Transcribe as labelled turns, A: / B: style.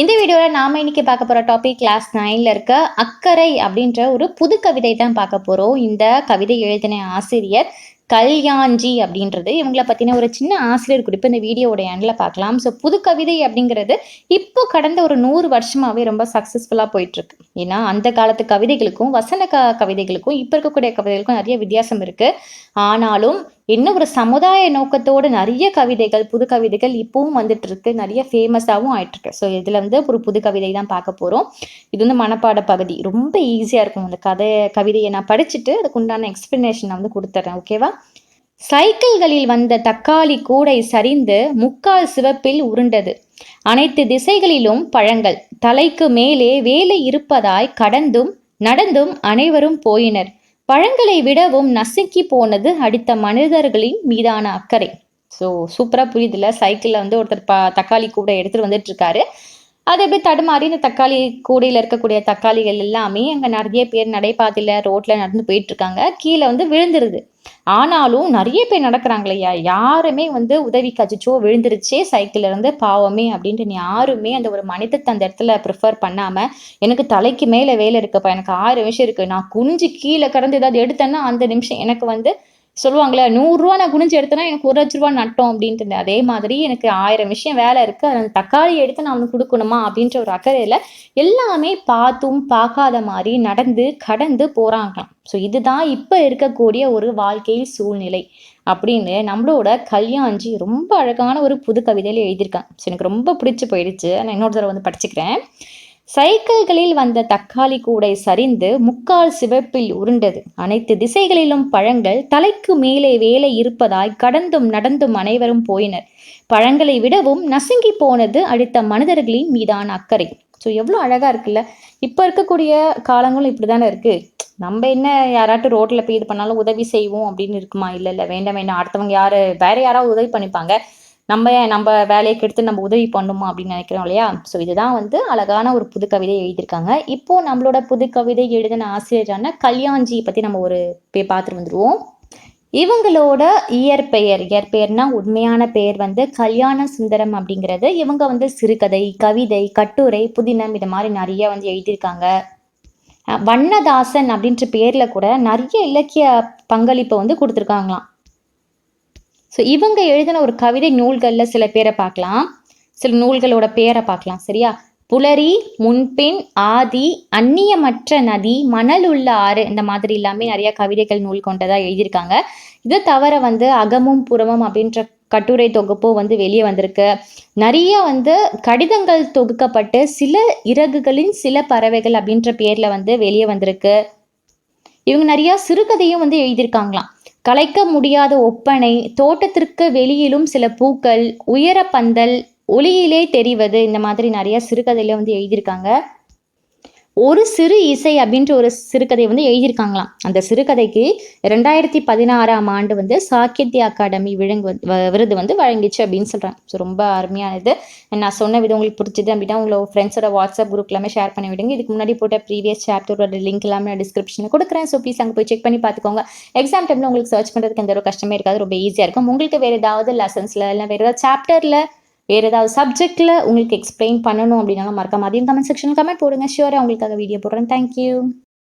A: இந்த வீடியோவில் நாம இன்னைக்கு பார்க்க போகிற டாபிக் கிளாஸ் நைனில் இருக்க அக்கறை அப்படின்ற ஒரு புது கவிதை தான் பார்க்க போகிறோம் இந்த கவிதை எழுதின ஆசிரியர் கல்யாண்ஜி அப்படின்றது. இவங்கள பற்றின ஒரு சின்ன ஆசிரியர் குறிப்பு இந்த வீடியோவோட எண்டில் பார்க்கலாம். ஸோ புது கவிதை அப்படிங்கிறது இப்போ கடந்த ஒரு நூறு வருஷமாகவே ரொம்ப சக்ஸஸ்ஃபுல்லாக போயிட்டுருக்கு. ஏன்னா அந்த காலத்து கவிதைகளுக்கும் வசன க கவிதைகளுக்கும் இப்போ இருக்கக்கூடிய கவிதைகளுக்கும் நிறைய வித்தியாசம் இருக்குது ஆனாலும் இன்னும் ஒரு சமுதாய நோக்கத்தோடு நிறைய கவிதைகள் புது கவிதைகள் இப்பவும் வந்துட்டு இருக்கு நிறைய ஃபேமஸாகவும் ஆயிட்டு இருக்கு ஸோ இதில் வந்து ஒரு புது கவிதை தான் பார்க்க போகிறோம் இது வந்து மனப்பாட பகுதி. ரொம்ப ஈஸியாக இருக்கும் அந்த கதை கவிதையை நான் படிச்சுட்டு அதுக்கு உண்டான எக்ஸ்பிளனேஷன் நான் வந்து கொடுத்துட்றேன் ஓகேவா சைக்கிள்களில் வந்த தக்காளி கூடை சரிந்து முக்கால் சிவப்பில் உருண்டது. அனைத்து திசைகளிலும் பழங்கள். தலைக்கு மேலே வேலை இருப்பதாய் கடந்தும் நடந்தும் அனைவரும் போயினர். பழங்களை விடவும் நசுக்கி போனது அடித்த மனிதர்களின் மீதான அக்கறை. ஸோ சூப்பராக புரியுதுல சைக்கிளில் வந்து ஒருத்தர் ப தக்காளி கூட எடுத்துகிட்டு வந்துட்டு இருக்காரு அது எப்படி தடுமாறி இந்த தக்காளி கூடையில் இருக்கக்கூடிய தக்காளிகள் எல்லாமே அங்கே நிறைய பேர் நடைபாதையில் ரோட்டில் நடந்து போயிட்டு இருக்காங்க கீழே வந்து விழுந்துருது. ஆனாலும் நிறைய பேர் நடக்கிறாங்க இல்லையா யாருமே வந்து உதவி கச்சிச்சோ விழுந்துருச்சே சைக்கிள்ல இருந்து பாவமே அப்படின்ட்டு யாருமே அந்த ஒரு மனிதத்தை அந்த இடத்துல ப்ரிஃபர் பண்ணாமல் எனக்கு தலைக்கு மேலே வேலை இருக்குப்பா எனக்கு ஆறு நிமிஷம் இருக்குது நான் குனிஞ்சு கீழே கடந்து ஏதாவது எடுத்தேன்னா அந்த நிமிஷம் எனக்கு வந்து சொல்லுவாங்களே நூறுரூவா நான் குனிஞ்சு எடுத்தேன்னா எனக்கு ஒரு லட்ச ரூபா நட்டோம் அப்படின்ட்டு அதே மாதிரி எனக்கு ஆயிரம் விஷயம் வேலை இருக்குது அந்த தக்காளி எடுத்து நான் அவனுக்கு கொடுக்கணுமா அப்படின்ற ஒரு அக்கறையில் எல்லாமே பார்த்தும் பார்க்காத மாதிரி நடந்து கடந்து போகிறாங்களாம் ஸோ இதுதான் இப்போ இருக்கக்கூடிய ஒரு வாழ்க்கை சூழ்நிலை அப்படின்னு நம்மளோட கல்யாண்ஜி ரொம்ப அழகான ஒரு புது கவிதையில் எழுதியிருக்காங்க ஸோ எனக்கு ரொம்ப பிடிச்சி போயிடுச்சு. நான் இன்னொரு தடவை வந்து படிச்சுக்கிறேன். சைக்கிள்களில் வந்த தக்காளி கூடை சரிந்து முக்கால் சிவப்பில் உருண்டது. அனைத்து திசைகளிலும் பழங்கள் தலைக்கு மேலே வேலை இருப்பதாய் கடந்தும் நடந்தும் அனைவரும் போயினர். பழங்களை விடவும் நசுங்கி போனது அடுத்த மனிதர்களின் மீதான அக்கறை. ஸோ எவ்வளோ அழகாக இருக்குல்ல? இப்போ இருக்கக்கூடிய காலங்களும் இப்படி தானே இருக்குது நம்ம என்ன யாராட்டும் ரோட்டில் போய் இது பண்ணாலும் உதவி செய்வோம் அப்படின்னு இருக்குமா? இல்லை இல்லை வேண்டாம் வேண்டாம். அடுத்தவங்க யார்? வேற யாராவது உதவி பண்ணிப்பாங்க. நம்ம நம்ம வேலையை கெடுத்து நம்ம உதவி பண்ணுமா அப்படின்னு நினைக்கிறோம் இல்லையா? ஸோ இதுதான் வந்து அழகான ஒரு புது கவிதை எழுதியிருக்காங்க. இப்போ நம்மளோட புது கவிதை எழுதின ஆசிரியரான கல்யாண்ஜி பற்றி நம்ம ஒரு பே பார்த்துட்டு வந்துடுவோம் இவங்களோட இயற்பெயர் இயற்பெயர்னா உண்மையான பெயர் வந்து கல்யாண சுந்தரம் அப்படிங்கிறது. இவங்க வந்து சிறுகதை கவிதை கட்டுரை புதினம் இது மாதிரி நிறைய வந்து எழுதியிருக்காங்க. வண்ணதாசன் அப்படின்ற பேரில் கூட நிறைய இலக்கிய பங்களிப்பை வந்து கொடுத்துருக்காங்களாம். ஸோ இவங்க எழுதின ஒரு கவிதை நூல்களில் சில பேரை பார்க்கலாம். சில நூல்களோட பேரை பார்க்கலாம் சரியா? புலரி முன்பின் ஆதி அந்நியமற்ற நதி மணல் உள்ள ஆறு இந்த மாதிரி எல்லாமே நிறைய கவிதைகள் நூல் கொண்டதாக எழுதியிருக்காங்க. இது தவிர வந்து அகமும் புறமும் அப்படின்ற கட்டுரை தொகுப்பும் வந்து வெளியே வந்திருக்கு. நிறைய வந்து கடிதங்கள் தொகுக்கப்பட்டு சில இறகுகளின் சில பறவைகள் அப்படின்ற பேரில் வந்து வெளியே வந்திருக்கு. இவங்க நிறையா சிறுகதையும் வந்து எழுதியிருக்காங்களாம். கலைக்க முடியாத ஒப்பனை தோட்டத்திற்கு வெளியிலும் சில பூக்கள் உயர பந்தல் ஒளியிலே தெரிவது இந்த மாதிரி நிறைய சிறுகதையில வந்து எழுதியிருக்காங்க. ஒரு சிறு இசை அப்படின்ற ஒரு சிறுகதை வந்து எழுதியிருக்காங்களாம். அந்த சிறுகதைக்கு ரெண்டாயிரத்தி பதினாறாம் ஆண்டு வந்து சாகித்ய அகாடமி விழுங்கு விருது வந்து வழங்கிச்சு அப்படின்னு சொல்கிறேன் ஸோ ரொம்ப அருமையானது. நான் சொன்ன விதம் உங்களுக்கு பிடிச்சது அப்படின்னா உங்களோட ஃப்ரெண்ட்ஸோட வாட்ஸ்அப் குரூப் எல்லாமே ஷேர் பண்ணி விடுங்க. இதுக்கு முன்னாடி போட்ட ப்ரீவியஸ் சாப்டரோட லிங்க் எல்லாமே நான் டிஸ்கிரிப்ஷனில் கொடுக்குறேன். ஸோ ப்ளீஸ் அங்கே போய் செக் பண்ணி பார்த்துக்கோங்க. எக்ஸாம் டைமில் உங்களுக்கு சர்ச் பண்ணுறதுக்கு எந்த ஒரு கஷ்டமே இருக்காது. ரொம்ப ஈஸியாக இருக்கும். உங்களுக்கு வேறு ஏதாவது லெசன்ஸில் இல்லை வேறு ஏதாவது சாப்டரில் வேறு ஏதாவது சப்ஜெக்டில் உங்களுக்கு எக்ஸ்பிளைன் பண்ணணும் அப்படின்னாலும் மறக்காம அதையும் கமெண்ட் செக்ஷன் கமெண்ட் போடுங்க. ஷியோராக உங்களுக்காக வீடியோ போடுறேன். தேங்க்யூ